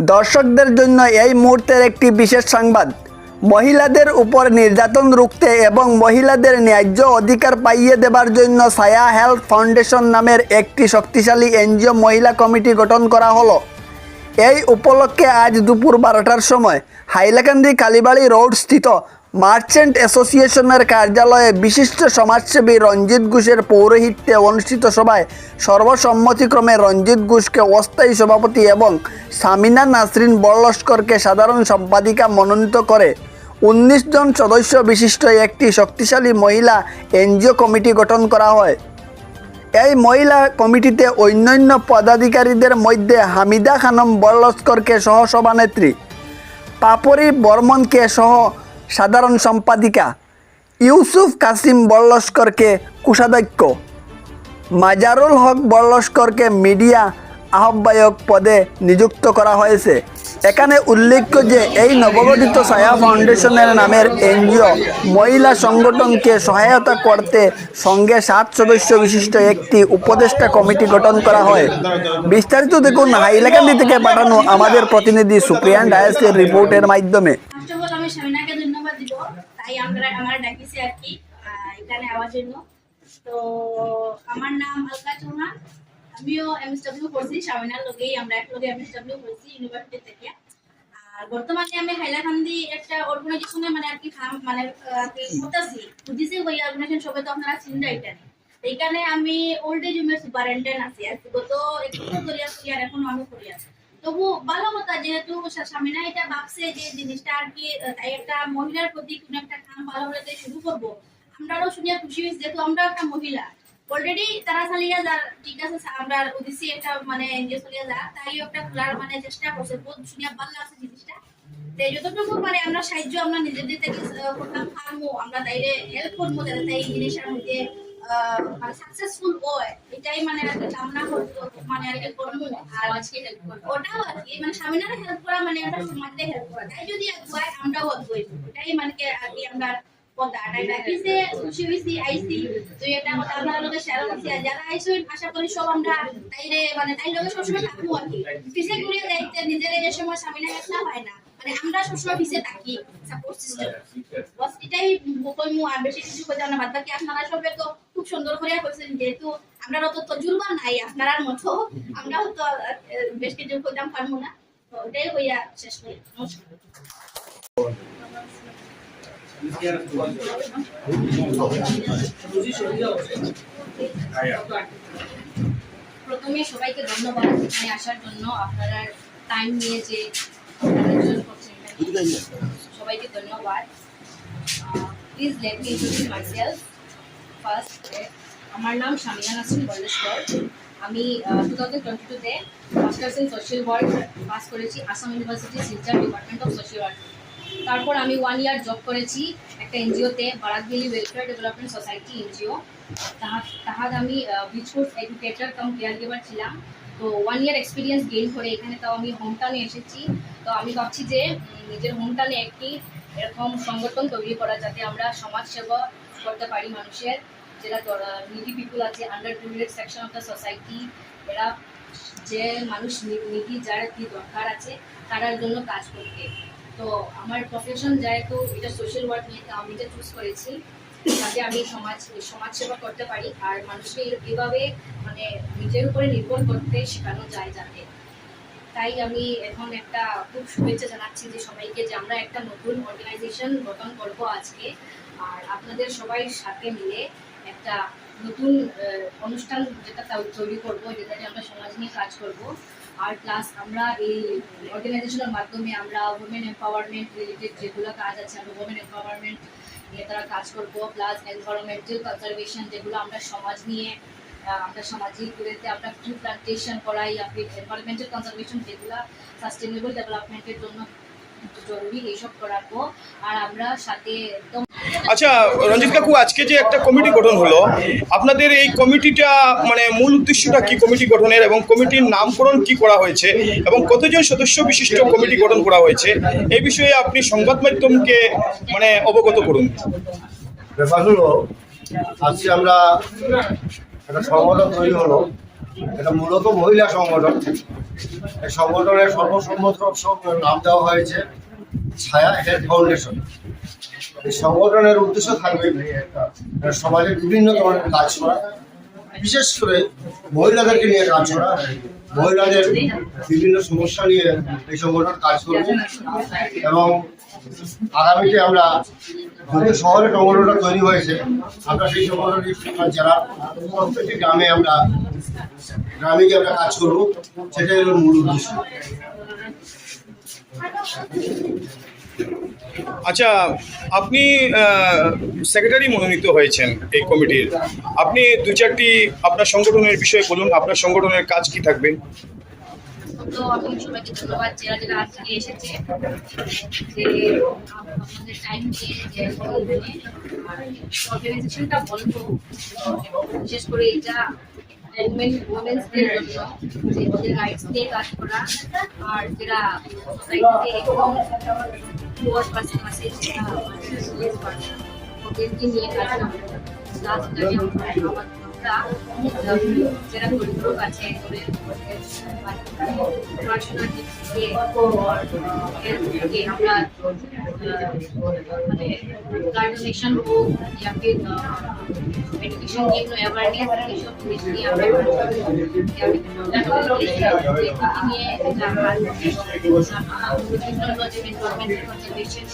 দর্শকদের জন্য এই মুহূর্তের একটি বিশেষ সংবাদ। মহিলাদের উপর নির্যাতন রুখতে এবং মহিলাদের ন্যায্য অধিকার পাইয়ে দেবার জন্য সায়া হেলথ ফাউন্ডেশন নামের একটি শক্তিশালী এনজিও মহিলা কমিটি গঠন করা হলো। এই উপলক্ষে আজ দুপুর বারোটার সময় হাইলাকান্দি কালীবাড়ি রোড স্থিত মার্চেন্ট অ্যাসোসিয়েশনের কার্যালয়ে বিশিষ্ট সমাজসেবী রঞ্জিত ঘোষের পৌরোহিত্যে অনুষ্ঠিত সভায় সর্বসম্মতিক্রমে রঞ্জিত ঘোষকে অস্থায়ী সভাপতি এবং সামিনা নাসরিন বড়লস্করকে সাধারণ সম্পাদিকা মনোনীত করে। উনিশ জন সদস্য বিশিষ্ট একটি শক্তিশালী মহিলা এনজিও কমিটি গঠন করা হয়। এই মহিলা কমিটিতে অন্যান্য পদাধিকারীদের মধ্যে হামিদা খানম বড়লস্করকে সহ সভানেত্রী। পাপড়ি বর্মনকে সহ সাধারণ সম্পাদিকা ইউসুফ কাসিম বল্লস্করকে কোষাধ্যক্ষ। মাজারুল হক বল্লস্করকে মিডিয়া আহ্বায়ক পদে নিযুক্ত করা হয়েছে। এখানে উল্লেখ্য যে, এই নবগঠিত ছায়া ফাউন্ডেশনের নামের এনজিও মহিলা সংগঠনকে সহায়তা করতে সঙ্গে সাত সদস্য বিশিষ্ট একটি উপদেষ্টা কমিটি গঠন করা হয়। বিস্তারিত দেখুন হাইলাকান্দি থেকে পাঠানো আমাদের প্রতিনিধি সুপ্রিয়ান ডায়াসের রিপোর্টের মাধ্যমে। আমি শামিনাকে ধন্যবাদ দিব, তাই আমরা, আমার ডাকিছে আর কি এখানে আওয়ার জন্য। তো আমার নাম আলকা চৌহান, আমিও এমএসডব্লিউ করছি শামিনার লগেই, আমরা একলগে এমএসডব্লিউ করছি ইউনিভার্সিটি থেকে। আর বর্তমানে আমি হাইলাকান্দি একটা অর্গানাইজেশনে মানে আর কি কাম মানে করতেছি বুঝিছি ওই অর্গানাইজেশন সবে তো আপনারা চিন্তা এটা এইখানে আমি ওল্ড এজ হোমের সুপারিনটেন্ডেন্ট আছি, আর গত এক বছর ধরে আছি আর এখন আমি করি আছি। তবু যেহেতু স্বামীনা এটা ভাবছে যে জিনিসটা আর কি একটা মহিলার প্রতি একটা কাম ভালো হলে তাই শুরু করব। আমরাও শুনিয়া খুশি হয়েছি, যেহেতু আমরা একটা মহিলা। অলরেডি তারা ঠিক আছে আমরা ওদিসি একটা মানে এনজিও চালিয়ে যা, তাই একটা খোলার মানে চেষ্টা করছে, বহুত শুনিয়া ভালো লাগছে জিনিসটা। তো যতটুকু মানে আমরা সাহায্য আমরা নিজেদের থেকে করতাম, পারব, আমরা তাইরে হেল্প করব তাই এই জিনিসটার মধ্যে মানে সাকসেসফুল হয় এটাই মানে একটা কামনা করতো মানে আর কি করব আর আজকে হেল্প ওটাও আর কি মানে স্বামীনারা হেল্প করা মানে একটা সমাজে হেল্প করা। তাই যদি আগুয়ায় আমরাও আগুয়াই এটাই মানে আগে আর আমরা কথা খুশি এটা কথা আপনার লগে শেয়ার করছি আর যারা আইসো আশা করি সব আমরা তাইরে মানে তাই লগে সবসময় থাকব আর কি। পিছে ঘুরিয়ে যাইতে নিজের যে সময় স্বামীনা একলা হয় না। মানে আমরা সবসময় পিছে থাকি সাপোর্ট সিস্টেম বস এটাই কইমু আর বেশি কিছু কইতে না। বাদ বাকি আপনারা সবে তো খুব সুন্দর করে কইছেন যেহেতু আমরা তো তজুরবা নাই আপনার মতো আমরাও তো বেশ কিছু কইতাম পারব না। তো এটাই হইয়া শেষ করি। নমস্কার। প্রথমে সবাইকে ধন্যবাদ এখানে আসার জন্য। আপনারা টাইম নিয়ে যে। সবাইকে ধন্যবাদ। Please let me introduce myself first আমার নাম শামিয়া নাসরিন বল্লেশ্বর। আমি টু থাউজেন্ড টোয়েন্টি টুতে masters in social work pass করেছি Assam university Silchar department of social work তারপর আমি ওয়ান ইয়ার জব করেছি একটা এনজিওতে Barak Valley welfare development society NGO তাহাদ আমি beach course educator cum care giver ছিলাম। তো ওয়ান ইয়ার এক্সপিরিয়েন্স গেইন করে এখানে তাও আমি হোম টাউনে এসেছি। তো আমি ভাবছি যে নিজের হোম টাউনে একটি এরকম সংগঠন তৈরি করা যাতে আমরা সমাজ সেবা করতে পারি মানুষের। যেটা নিডি পিপুল আছে under privilege section of the society এরা যে মানুষ নিডি যার কি দরকার আছে, তারার জন্য কাজ করতে তো আমার প্রফেশন যেহেতু এটা সোশ্যাল ওয়ার্ক নিয়ে আমি এটা চুজ করেছি। যাতে আমি সমাজ সমাজ সেবা করতে পারি আর মানুষকে এভাবে মানে নিজের উপরে নির্ভর করতে শেখানো যায় যাতে। তাই আমি এখন একটা খুব শুভেচ্ছা জানাচ্ছি যে সবাইকে যে আমরা একটা নতুন অর্গানাইজেশন গঠন করব আজকে। আর আপনাদের সবাই সাথে মিলে একটা নতুন অনুষ্ঠান যেটা তৈরি করব, যেটাতে আমরা সমাজ নিয়ে কাজ করব। আর প্লাস আমরা এই অর্গানাইজেশনের মাধ্যমে আমরা উমেন এম্পাওয়ারমেন্ট রিলেটেড যেগুলো কাজ আছে, আমরা উমেন এম্পাওয়ারমেন্ট নিয়ে তারা কাজ করব প্লাস এনভায়রনমেন্টাল কনজারভেশন যেগুলো আমরা সমাজ নিয়ে আমরা সামাজিক গুলোতে আমরা ট্রি প্লান্টেশন করাই, আপনি এনভায়রনমেন্টাল কনজারভেশন যেগুলো সাস্টেনেবল ডেভেলপমেন্টের জন্য জরুরি, এইসব করাবো। আর আমরা সাথে একদম আচ্ছা রঞ্জিত কাকু, আজকে যে একটা কমিটি গঠন হলো, আপনাদের এই কমিটিটা মানে মূল উদ্দেশ্যটা কি কমিটি গঠনের এবং কমিটির নামকরণ কি করা হয়েছে এবং কতজন সদস্য বিশিষ্ট কমিটি গঠন করা হয়েছে? এই বিষয়ে আপনি সংবাদ মাধ্যমকে মানে অবগত করুন। হলো, আজকে আমরা একটা সংগঠন তৈরি হলো। এটা মূলত মহিলা সংগঠন। এই সংগঠনের সর্বসম্মত নাম দেওয়া হয়েছে, ছায়া হেলথ ফাউন্ডেশন। এই সংগঠনের উদ্দেশ্য থাকবে সমাজের বিভিন্ন ধরনের কাজ করা, বিশেষ করে মহিলাদেরকে নিয়ে কাজ করা মহিলাদের বিভিন্ন সমস্যা নিয়ে এই সংগঠন কাজ করবে। এবং আগামীতে আমরা যদিও শহরে সংগঠনটা তৈরি হয়েছে, আমরা সেই সংগঠনটি জেলার প্রত্যেকটি গ্রামে আমরা, গ্রামে গিয়ে আমরা কাজ করব, সেটাই হলো মূল উদ্দেশ্য। আচ্ছা আপনি সেক্রেটারি মনোনীত হয়েছেন এই কমিটির আপনি দু চারটি আপনার সংগঠনের বিষয়ে বলুন, আপনার সংগঠনের কাজ কি থাকবে? বলব বিশেষ করে এটা ওমেন্সদের জন্য যে ওদের রাইটস নিয়ে কাজ করা। আর যারা সোসাইটিতে একদম পুয়ার পার্সন আছে যারা রিলিজ করে ওদেরকে নিয়ে কাজ করা। লাস্ট টাইম আমরা আমরা যারা দরিদ্র আছে ওদের পড়াশোনার দিক থেকে health থেকে আমরা আহ, মানে ব্লাড ডোনেশন হোক या फिर এডুকেশন নিয়ে কোনো অ্যাওয়ারনেস এইসব জিনিস নিয়ে আমরা নিয়ে এটা কাজ করছি বিভিন্ন যে এনভায়রনমেন্ট কনজারভেশন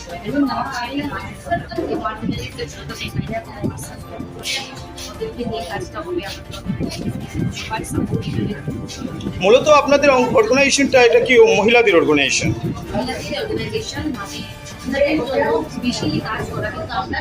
ওদেরকে নিয়ে কাজটা হবে আমাদের সবাই সাপোর্ট মূলত আপনাদের অর্গানাইজেশনটা এটা কি মহিলাদের অর্গানাইজেশন মহিলাদের অর্গানাইজেশন মানে মহিলাদের জন্য বেশি কাজ করা কিন্তু আমরা